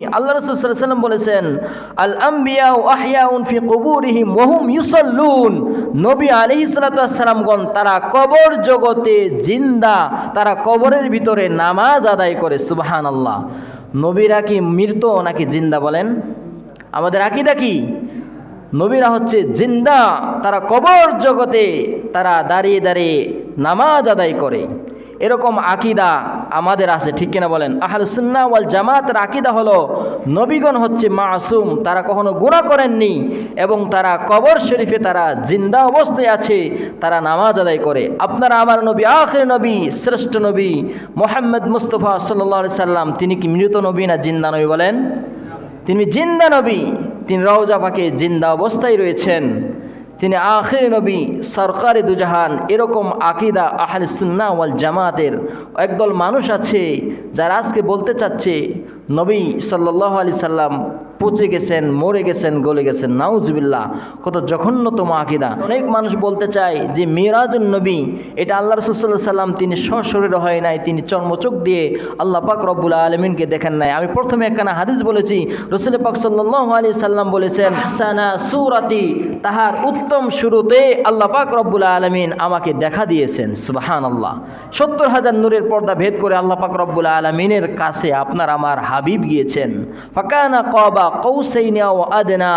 আল্লাহ রসুল্লাম বলেছেন, আল আম্বিয়া নবী আলহি সালাতামগণ তারা কবর জগতে জিন্দা, তারা কবরের ভিতরে নামাজ আদায় করে সুবাহান আল্লাহ নবীরা কি মৃত নাকি জিন্দা বলেন? আমাদের আকিদা কি? নবীরা হচ্ছে জিন্দা, তারা কবর জগতে তারা দাঁড়িয়ে দাঁড়িয়ে নামাজ আদায় করে। এরকম আকিদা আমাদের আছে, ঠিক কিনা বলেন? আহল সুন্না ওয়াল জামাতের আকিদা হলো, নবীগণ হচ্ছে মাসুম, তারা কখনো গুণা করেননি এবং তারা কবর শরীফে তারা জিন্দা অবস্থায় আছে, তারা নামাজ আদায় করে। আপনারা আমার নবী, আখের নবী, শ্রেষ্ঠ নবী মোহাম্মদ মুস্তফা সাল্লাহ সাল্লাম, তিনি কি মৃত নবী না জিন্দা নবী বলেন? তিনি জিন্দা নবী, তিনি রওজা পাকে জিন্দা অবস্থায় রয়েছেন। তিনি আখির নবী, সরকারি দুজাহান, এরকম আকিদা আহলে সুন্না ওয়াল জামাতের একদল মানুষ আছে যারা আজকে বলতে চাচ্ছে নবী সাল্লাহ আলি সাল্লাম পচে গেছেন, মরে গেছেন, গলে গেছেন। নাউজবিল্লাহ, কত জঘন্যতম আকিদা। অনেক মানুষ বলতে চায় যে মিরাজুল নবী, এটা আল্লাহ রসুল্লাহ সাল্লাম তিনি সশরীরে হয় নাই, তিনি চর্মচোখ দিয়ে আল্লাহ পাক রব্বুল আলমিনকে দেখেন নাই। আমি প্রথমে একখানা হাদিস বলেছি, রসুল পাক সাল্লাহ আলি সাল্লাম বলেছেন হাসানা সুরাতি তাহার উত্তম শুরুতে আল্লাহ পাক রব্বুল আলমিন আমাকে দেখা দিয়েছেন। সুবাহান আল্লাহ সত্তর হাজার নূরের পর্দা ভেদ করে আল্লাহ পাক রব্বুল আলমিনের কাছে আপনার, আমার হাবিব গিয়েছেন। ফাকানা কবা কৌসাইনা ও আদেনা,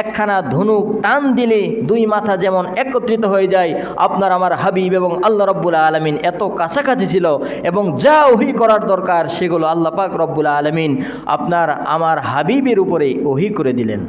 একখানা ধনুক টান দিলে দুই মাথা যেমন একত্রিত হয়ে যায়, আপনার আমার হাবিব এবং আল্লাহ রব্বুল আলমিন এত কাছাকাছি ছিল এবং যা ওহি করার দরকার সেগুলো আল্লাহ পাক রব্বুল আলমিন আপনার আমার হাবিবের উপরে ওহি করে দিলেন।